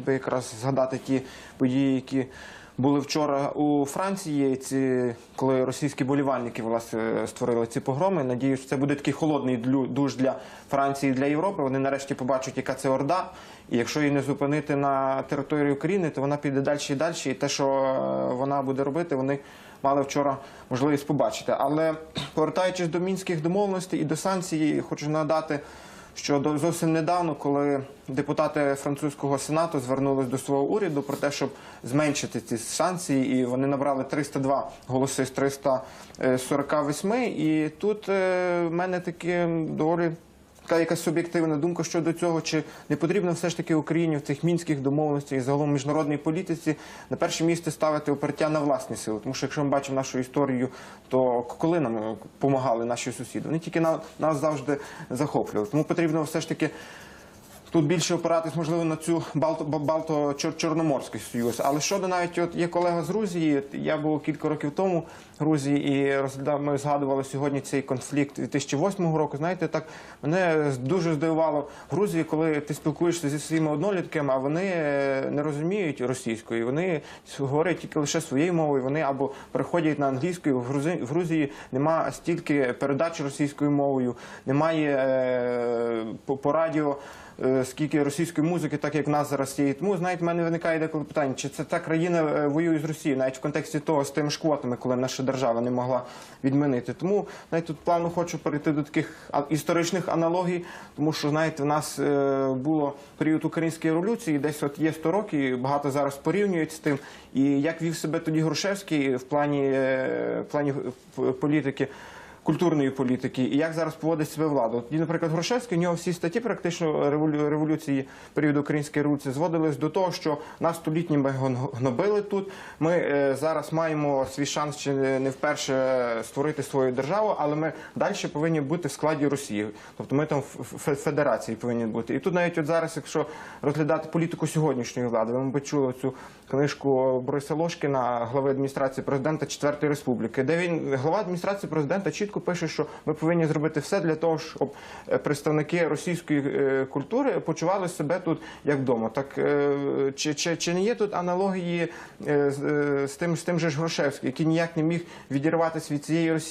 би якраз згадати ті події, які були вчора у Франції. Ці коли російські болівальники власне створили ці погроми. Надіюсь, це буде такий холодний душ для Франції і для Європи. Вони нарешті побачать, яка це орда. І якщо її не зупинити на території України, то вона піде далі і далі. І те, що е, вона буде робити, вони мали вчора можливість побачити. Але повертаючись до мінських домовленостей і до санкцій, хочу нагадати, що зовсім недавно, коли депутати французького сенату звернулись до свого уряду про те, щоб зменшити ці санкції, і вони набрали 302 голоси з 348. І тут е, в мене таке доволі така якась суб'єктивна думка щодо цього, чи не потрібно все ж таки Україні в цих мінських домовленостях і загалом міжнародній політиці на перше місце ставити опертя на власні сили. Тому що якщо ми бачимо нашу історію, то коли нам допомагали наші сусіди, вони тільки на- нас завжди захоплювали. Тому потрібно все ж таки. Тут більше опиратись, можливо, на цю Балто, Балто Чор- Чорноморський союз. Але щодо навіть от є колега з Грузії, я був кілька років тому в Грузії і розглядав, ми згадували сьогодні цей конфлікт 2008 року. Знаєте, так мене дуже здивувало в Грузії, коли ти спілкуєшся зі своїми однолітками, а вони е, не розуміють російської. Вони говорять тільки лише своєю мовою. Вони або переходять на англійську. В Грузії, Грузії немає стільки передач російською мовою, немає е, по, радіо скільки російської музики, так як в нас зараз є. Тому знаєте, в мене виникає деколи питання, чи це та країна е, воює з Росією, навіть в контексті того з тими ж коли наша держава не могла відмінити. Тому знаєте, тут плавно хочу перейти до таких історичних аналогій, тому що знаєте, в нас е, було період української революції, десь от є 100 років, і багато зараз порівнюють з тим. І як вів себе тоді Грушевський в плані, е, е, політики культурної політики і як зараз поводить себе влада. От, наприклад, Грушевський, у нього всі статті практично револю- революції, періоду української революції зводились до того, що нас столітніми гнобили тут. Ми е, зараз маємо свій шанс чи не вперше створити свою державу, але ми далі повинні бути в складі Росії. Тобто ми там в федерації повинні бути. І тут навіть от зараз, якщо розглядати політику сьогоднішньої влади, ви мабуть чули цю книжку Бориса Лошкіна, глави адміністрації президента Четвертої республіки, де він глава адміністрації президента чітко пише, що ми повинні зробити все для того, щоб е, представники російської е, культури почували себе тут як вдома. Так е, чи, чи, чи не є тут аналогії з, з тим з тим же ж Грошевським, який ніяк не міг відірватися від цієї Росії?